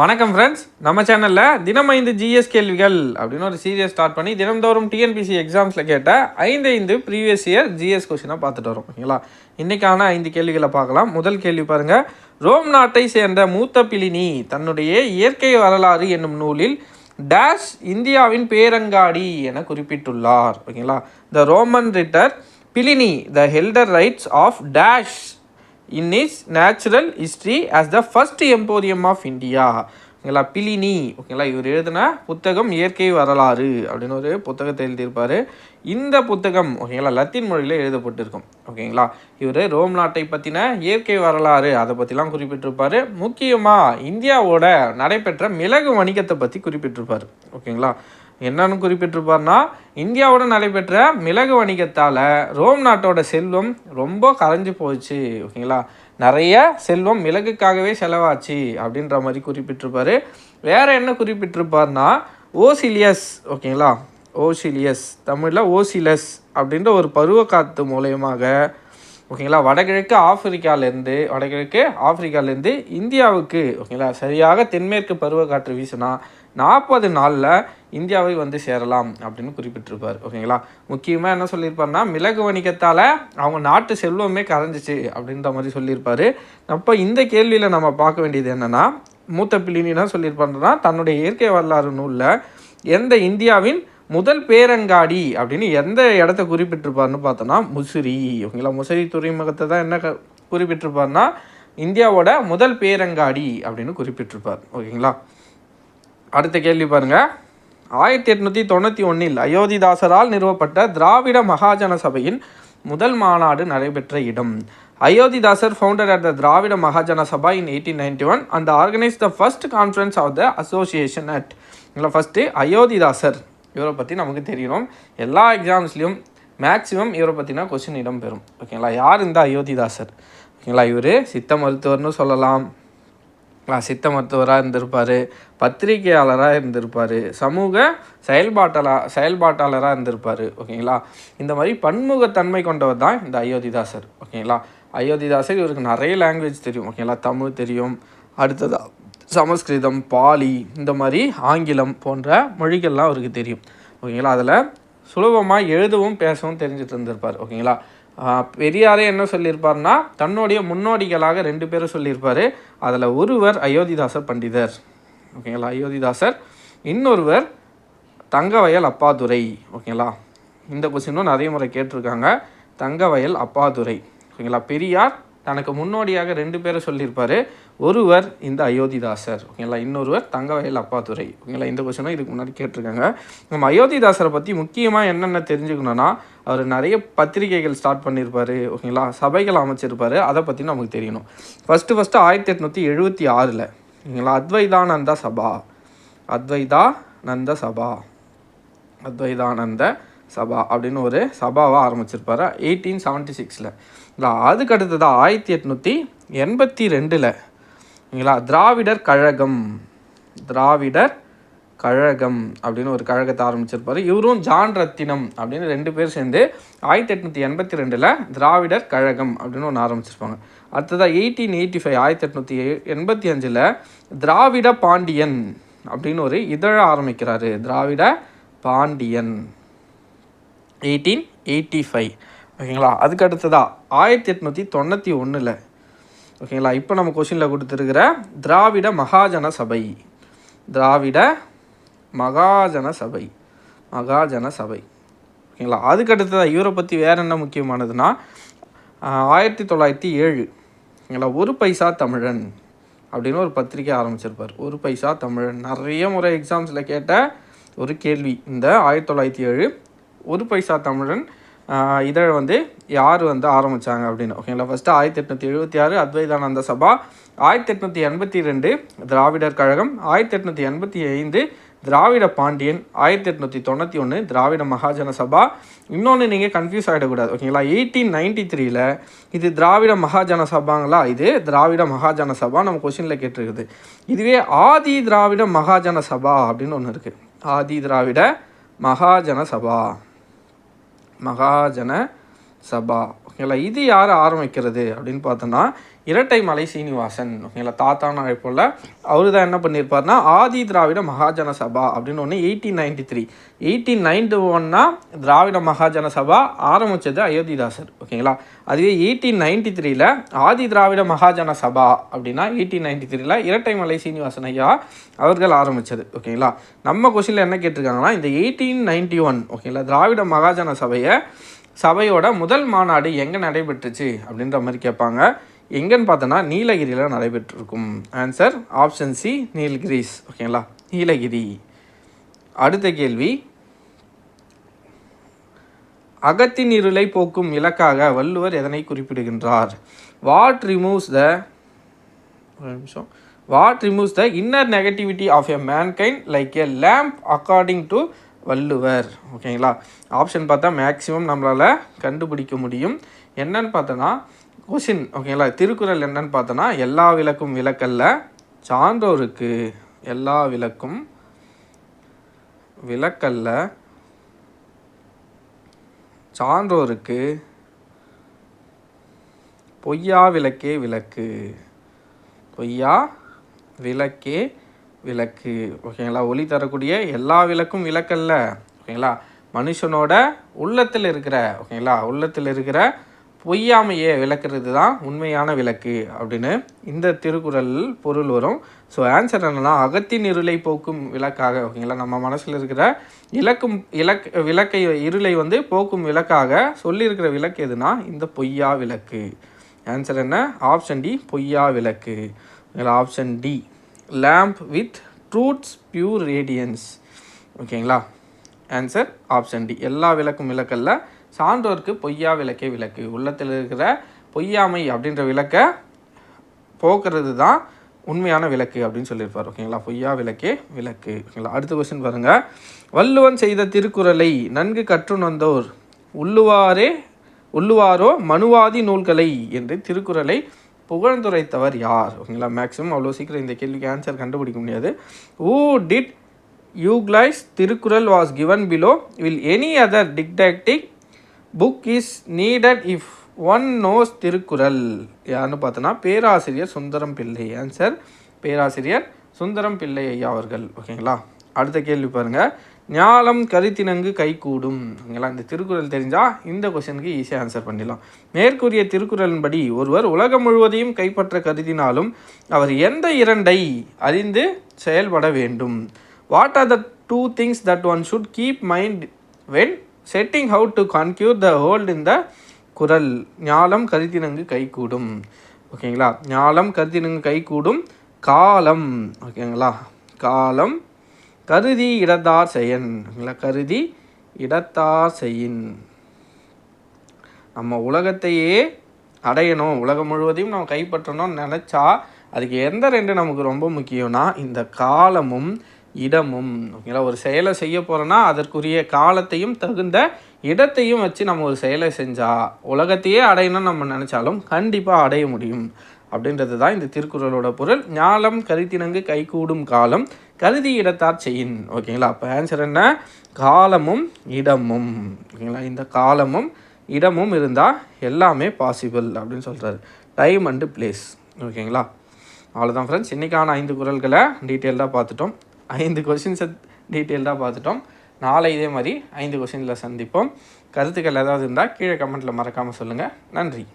வணக்கம் ஃப்ரெண்ட்ஸ் நம்ம சேனலில் தினம் ஐந்து ஜிஎஸ் கேள்விகள் அப்படின்னு ஒரு சீரியஸ் ஸ்டார்ட் பண்ணி தினம்தோறும் டிஎன்பிசி எக்ஸாம்ஸில் கேட்ட ஐந்து ஐந்து ப்ரீவியஸ் இயர் ஜிஎஸ் கொஷினை பார்த்துட்டு வரோம். ஓகேங்களா? இன்றைக்கான ஐந்து கேள்விகளை பார்க்கலாம். முதல் கேள்வி பாருங்கள் ரோம் நாட்டை சேர்ந்த மூத்த பிலினி தன்னுடைய இயற்கை வரலாறு என்னும் நூலில் டேஷ் இந்தியாவின் பேரங்காடி என குறிப்பிட்டுள்ளார். ஓகேங்களா? The Roman writer Pliny the elder writes of dash in his natural history as the first emporium of India ஓகேங்களா? பிலினி. ஓகேங்களா? இவர் எழுதின புத்தகம் இயற்கை வரலாறு அப்படின்னு ஒரு புத்தகத்தை எழுதியிருப்பார். இந்த புத்தகம் ஓகேங்களா? லத்தீன் மொழியில் எழுதப்பட்டிருக்கும். ஓகேங்களா? இவர் ரோம் நாட்டை பற்றின இயற்கை வரலாறு அதை பற்றிலாம் குறிப்பிட்டிருப்பார். முக்கியமாக இந்தியாவோட நடைபெற்ற மிளகு வணிகத்தை பற்றி குறிப்பிட்டிருப்பார். ஓகேங்களா? என்னன்னு குறிப்பிட்டிருப்பார்னா இந்தியாவோட நடைபெற்ற மிளகு வணிகத்தால் ரோம் நாட்டோட செல்வம் ரொம்ப கரைஞ்சு போச்சு ஓகேங்களா? நிறைய செல்வம் மிளகுக்காகவே செலவாச்சு அப்படின்ற மாதிரி குறிப்பிட்டிருப்பாரு. வேறு என்ன குறிப்பிட்டிருப்பார்னா ஓசிலியஸ் ஓகேங்களா? ஓசிலியஸ் தமிழில் ஓசிலஸ் அப்படின்ற ஒரு பருவக்காத்து மூலயமாக ஓகேங்களா? வடகிழக்கு ஆப்பிரிக்காலேருந்து வடகிழக்கு ஆப்பிரிக்காலேருந்து இந்தியாவுக்கு ஓகேங்களா? சரியாக தென்மேற்கு பருவக்காற்று வீசினா நாற்பது நாளில் இந்தியாவை வந்து சேரலாம் அப்படின்னு குறிப்பிட்டிருப்பார் ஓகேங்களா? முக்கியமாக என்ன சொல்லியிருப்பாருன்னா மிளகு வணிகத்தால் அவங்க நாட்டு செல்வமே கரைஞ்சிச்சு அப்படின்ற மாதிரி சொல்லியிருப்பார். அப்போ இந்த கேள்வியில் நம்ம பார்க்க வேண்டியது என்னென்னா மூத்த பிள்ளினா சொல்லியிருப்பாருன்னா தன்னுடைய இயற்கை வரலாறு நூலில் எந்த இந்தியாவின் முதல் பேரங்காடி அப்படின்னு எந்த இடத்த குறிப்பிட்டிருப்பாருன்னு பார்த்தோன்னா முசிறி ஓகேங்களா? முசிறி துறைமுகத்தை தான் என்ன க- குறிப்பிட்டிருப்பாருன்னா இந்தியாவோட முதல் பேரங்காடி அப்படின்னு குறிப்பிட்டிருப்பார் ஓகேங்களா? அடுத்த கேள்வி பாருங்க. ஆயிரத்தி எட்நூற்றி தொண்ணூற்றி ஒன்றில் அயோத்திதாசரால் நிறுவப்பட்ட திராவிட மகாஜன சபையின் முதல் மாநாடு நடைபெற்ற இடம். Ayothidasar founder at the Dravida Mahajana Sabha in eighteen ninety one and organise the first conference of the association at இல்லை ஃபஸ்ட்டு அயோத்திதாசர் இவரை பற்றி நமக்கு தெரியணும் எல்லா எக்ஸாம்ஸ்லேயும் மேக்ஸிமம் இவரை பற்றினா கொஸ்டின் இடம்பெறும் ஓகேங்களா? யார் இந்த அயோத்திதாசர்? ஓகேங்களா? இவர் சித்த மருத்துவர்னு சொல்லலாம். சித்த மருத்துவராக இருந்திருப்பார் பத்திரிகையாளராக இருந்திருப்பார் சமூக செயல்பாட்டாள செயல்பாட்டாளராக இருந்திருப்பார் ஓகேங்களா? இந்த மாதிரி பன்முகத்தன்மை கொண்டவர் தான் இந்த அயோத்திதாசர் ஓகேங்களா? அயோத்திதாசர் இவருக்கு நிறைய லாங்குவேஜ் தெரியும் ஓகேங்களா? தமிழ் தெரியும் அடுத்ததாக சமஸ்கிருதம் பாலி இந்த மாதிரி ஆங்கிலம் போன்ற மொழிகள்லாம் அவருக்கு தெரியும் ஓகேங்களா? அதில் சுலபமாக எழுதவும் பேசவும் தெரிஞ்சுட்டு இருந்திருப்பார் ஓகேங்களா? பெரியாரே என்ன சொல்லியிருப்பார்னா தன்னுடைய முன்னோடிகளாக ரெண்டு பேரும் சொல்லியிருப்பார். அதில் ஒருவர் அயோத்திதாசர் பண்டிதர். ஓகேங்களா? அயோத்திதாசர் இன்னொருவர் தங்கவயல் அப்பாதுரை. ஓகேங்களா? இந்த கொஸ்டினும் நிறைய முறை கேட்டிருக்காங்க. தங்கவயல் அப்பாதுரை. ஓகேங்களா? பெரியார் தனக்கு முன்னோடியாக ரெண்டு பேரை சொல்லியிருப்பார். ஒருவர் இந்த அயோத்திதாசர் ஓகேங்களா? இன்னொருவர் தங்கவயல் அப்பாதுரை ஓகேங்களா? இந்த கொஸ்டினும் இதுக்கு முன்னாடி கேட்டிருக்காங்க. நம்ம அயோத்திதாசரை பற்றி முக்கியமாக என்னென்ன தெரிஞ்சுக்கணும்னா அவர் நிறைய பத்திரிகைகள் ஸ்டார்ட் பண்ணியிருப்பாரு ஓகேங்களா? சபைகள் அமைச்சிருப்பார் அதை பற்றி நமக்கு தெரியணும். ஃபஸ்ட்டு ஃபஸ்ட்டு ஆயிரத்தி எட்நூற்றி எழுபத்தி ஆறில் ஓகேங்களா? அத்வைதானந்தா சபா அத்வைதா நந்த சபா அத்வைதானந்த சபா அப்படின்னு ஒரு சபாவாக ஆரம்பிச்சிருப்பாரு எயிட்டீன் செவன்ட்டி சிக்ஸில் இல்லை அதுக்கு அடுத்ததாக ஆயிரத்தி எட்நூற்றி எண்பத்தி ரெண்டில் ஓகேங்களா திராவிடர் கழகம். திராவிடர் கழகம் அப்படின்னு ஒரு கழகத்தை ஆரம்பிச்சிருப்பார். இவரும் ஜான் ரத்தினம் அப்படின்னு ரெண்டு பேர் சேர்ந்து ஆயிரத்தி எட்நூற்றி எண்பத்தி ரெண்டில் திராவிடர் கழகம் அப்படின்னு ஒன்று ஆரம்பிச்சிருப்பாங்க. அடுத்ததாக எயிட்டீன் எயிட்டி ஃபைவ் ஆயிரத்தி எட்நூற்றி எண்பத்தி அஞ்சில் திராவிட பாண்டியன் அப்படின்னு ஒரு இதழ ஆரம்பிக்கிறாரு. Dravida Pandiyan. Eighteen eighty five ஓகேங்களா? அதுக்கு அடுத்ததாக ஆயிரத்தி எட்நூற்றி தொண்ணூற்றி ஒன்றில் ஓகேங்களா? இப்போ நம்ம கொஷினில் கொடுத்துருக்கிற திராவிட மகாஜன சபை. திராவிட மகாஜன சபை. மகாஜன சபை. ஓகேங்களா? அதுக்கு அடுத்ததாக இவரை பற்றி வேறு என்ன முக்கியமானதுன்னா ஆயிரத்தி தொள்ளாயிரத்தி ஏழு. ஓகேங்களா? ஒரு பைசா தமிழன் அப்படின்னு ஒரு பத்திரிக்கை ஆரம்பிச்சிருப்பார். ஒரு பைசா தமிழன். நிறைய முறை எக்ஸாம்ஸில் கேட்ட ஒரு கேள்வி. இந்த ஆயிரத்தி தொள்ளாயிரத்தி ஏழு ஒரு பைசா தமிழன் இதழை வந்து யார் வந்து ஆரம்பித்தாங்க அப்படின்னு. ஓகேங்களா ஃபஸ்ட்டு ஆயிரத்தி எட்நூற்றி எழுபத்தி ஆறு அத்வைதானந்த சபா ஆயிரத்தி எட்நூற்றி எண்பத்தி ரெண்டு திராவிடர் கழகம் ஆயிரத்தி எட்நூற்றி எண்பத்தி ஐந்து திராவிட பாண்டியன் ஆயிரத்தி எட்நூற்றி தொண்ணூற்றி ஒன்று திராவிட மகாஜன சபா. இன்னொன்று நீங்கள் கன்ஃபியூஸ் ஆகிடக்கூடாது ஓகேங்களா எயிட்டீன் நைன்டி த்ரீல இது திராவிட மகாஜன சபாங்களா? இது திராவிட மகாஜன சபா நம்ம கொஷினில் கேட்டிருக்குது. இதுவே ஆதி திராவிட மகாஜன சபா அப்படின்னு ஒன்று இருக்குது ஆதி திராவிட மகாஜன சபா. மகாஜன சபா. ஓகேங்களா? இது யார் ஆரம்பிக்கிறது அப்படின்னு பார்த்தோன்னா இரட்டை மலை சீனிவாசன் ஓகேங்களா தாத்தான்னு அழைப்போல் அவர் தான் என்ன பண்ணியிருப்பார்னா ஆதி திராவிட மகாஜன சபா அப்படின்னு ஒன்று eighteen ninety three eighteen ninety ஒன்னா திராவிட மகாஜன சபா ஆரம்பித்தது அயோத்திதாசர் ஓகேங்களா? அதுவே எயிட்டீன் நைன்டி த்ரீல ஆதி திராவிட மகாஜன சபா அப்படின்னா எயிட்டீன் நைன்டி த்ரீல இரட்டை மலை சீனிவாசன் ஐயா அவர்கள் ஆரம்பித்தது ஓகேங்களா? நம்ம கொஸ்டினில் என்ன கேட்டிருக்காங்கன்னா இந்த எயிட்டீன் நைன்டி ஒன் ஓகேங்களா திராவிட மகாஜன சபையை சபையோட முதல் மாநாடு எங்கே நடைபெற்றுச்சு அப்படின்ற மாதிரி கேட்பாங்க. எங்கன்னு பார்த்தோன்னா நீலகிரியில் நடைபெற்றிருக்கும். ஆன்சர் ஆப்ஷன் சி நீலகிரிஸ் ஓகேங்களா நீலகிரி. அடுத்த கேள்வி. அகத்தின் இருளை போக்கும் இலக்காக வள்ளுவர் எதனை குறிப்பிடுகின்றார்? வாட் ரிமூவ்ஸ் த ஒரு நிமிஷம். What removes the inner negativity of a mankind like a lamp according to Valluvar? ஓகேங்களா ஆப்ஷன் பார்த்தா மேக்ஸிமம் நம்மளால் கண்டுபிடிக்க முடியும். என்னன்னு பார்த்தோன்னா கொஷின் ஓகேங்களா திருக்குறள் என்னன்னு பார்த்தோன்னா எல்லா விளக்கும் விளக்கல்ல சான்றோருக்கு எல்லா விளக்கும் விளக்கல்ல சான்றோருக்கு பொய்யா விளக்கே விளக்கு. பொய்யா விளக்கே விளக்கு. ஓகேங்களா ஒளி தரக்கூடிய எல்லா விளக்கும் விளக்கல்ல. ஓகேங்களா மனுஷனோட உள்ளத்தில் இருக்கிற ஓகேங்களா உள்ளத்தில் இருக்கிற பொய்யாமையை விளக்குறது தான் உண்மையான விளக்கு அப்படின்னு இந்த திருக்குறள் பொருள் வரும். ஸோ ஆன்சர் என்னென்னா அகத்தின் இருளை போக்கும் விளக்காக ஓகேங்களா? நம்ம மனசில் இருக்கிற இலக்கும் இலக் விளக்கை இருளை வந்து போக்கும் விளக்காக சொல்லியிருக்கிற விளக்கு எதுனா இந்த பொய்யா விளக்கு. ஆன்சர் என்ன? ஆப்ஷன் டி பொய்யா விளக்கு. Option D lamp with truths pure radiance ஓகேங்களா? ஆன்சர் ஆப்ஷன் டி எல்லா விளக்கும் விளக்கல்ல சான்றோருக்கு பொய்யா விளக்கே விளக்கு. உள்ளத்தில் இருக்கிற பொய்யாமை அப்படின்ற விளக்கை போக்குறது தான் உண்மையான விளக்கு அப்படின்னு சொல்லியிருப்பார். ஓகேங்களா பொய்யா விளக்கே விளக்கு. ஓகேங்களா அடுத்த கொஸ்டின் பாருங்க. வள்ளுவன் செய்த திருக்குறளை நன்கு கற்றுணர்ந்தோர் உள்ளுவாரே உள்ளுவாரோ மனுவாதி நூல்களை என்று திருக்குறளை புகழ்ந்துரைத்தவர் யார்? ஓகேங்களா மேக்ஸிமம் அவ்வளோ சீக்கிரம் இந்த கேள்விக்கு ஆன்சர் கண்டுபிடிக்க முடியாது. ஊ did Euclid's Thirukkural was given below will any other didactic book is needed if one knows Thirukkural. யாருன்னு பார்த்தோன்னா பேராசிரியர் சுந்தரம் பிள்ளை ஆன்சர் பேராசிரியர் சுந்தரம் பிள்ளை ஐயா அவர்கள். ஓகேங்களா அடுத்த கேள்வி பாருங்கள் ஞாலம் கருத்தினங்கு கைகூடும். ஓகேங்களா? இந்த திருக்குறள் தெரிஞ்சால் இந்த கொஸ்டினுக்கு ஈஸியாக ஆன்சர் பண்ணிடலாம். மேற்கூறிய திருக்குறளின்படி ஒருவர் உலகம் முழுவதையும் கைப்பற்ற கருதினாலும் அவர் எந்த இரண்டை அறிந்து செயல்பட வேண்டும்? What are the two things that one should keep mind when setting how to conquer the world in the Kural. ஞாலம் கருத்தினங்கு கைகூடும். ஓகேங்களா? ஞாலம் கருத்தினங்கு கைகூடும் காலம். ஓகேங்களா? காலம் கருதி இடத்தார் செயன். ஓகேங்களா? கருதி இடத்தார் செய்யின் நம்ம உலகத்தையே அடையணும். உலகம் முழுவதையும் நம்ம கைப்பற்றணும்னு நினச்சா அதுக்கு எந்த ரெண்டு நமக்கு ரொம்ப முக்கியம்னா இந்த காலமும் இடமும். ஓகேங்களா ஒரு செயலை செய்ய போகிறோன்னா அதற்குரிய காலத்தையும் தகுந்த இடத்தையும் வச்சு நம்ம ஒரு செயலை செஞ்சால் உலகத்தையே அடையணும்னு நம்ம நினச்சாலும் கண்டிப்பாக அடைய முடியும். அப்படின்றது தான் இந்த திருக்குறளோட பொருள். ஞாலம் கருத்தினங்கு கைகூடும் காலம் கருதி இடத்தார் செய்யின். ஓகேங்களா? அப்போ ஆன்சர் என்ன? காலமும் இடமும். ஓகேங்களா? இந்த காலமும் இடமும் இருந்தால் எல்லாமே பாசிபிள் அப்படின்னு சொல்கிறாரு டைம் அண்டு பிளேஸ் ஓகேங்களா? அவ்வளோதான் ஃப்ரெண்ட்ஸ் இன்றைக்கான ஐந்து குரல்களை டீட்டெயில்டாக பார்த்துட்டோம். ஐந்து கொஷின்ஸை டீட்டெயில்டாக பார்த்துட்டோம். நாளை இதே மாதிரி ஐந்து கொஷினில் சந்திப்போம். கருத்துக்கள் ஏதாவது இருந்தால் கீழே கமெண்ட்டில் மறக்காமல் சொல்லுங்கள் நன்றி.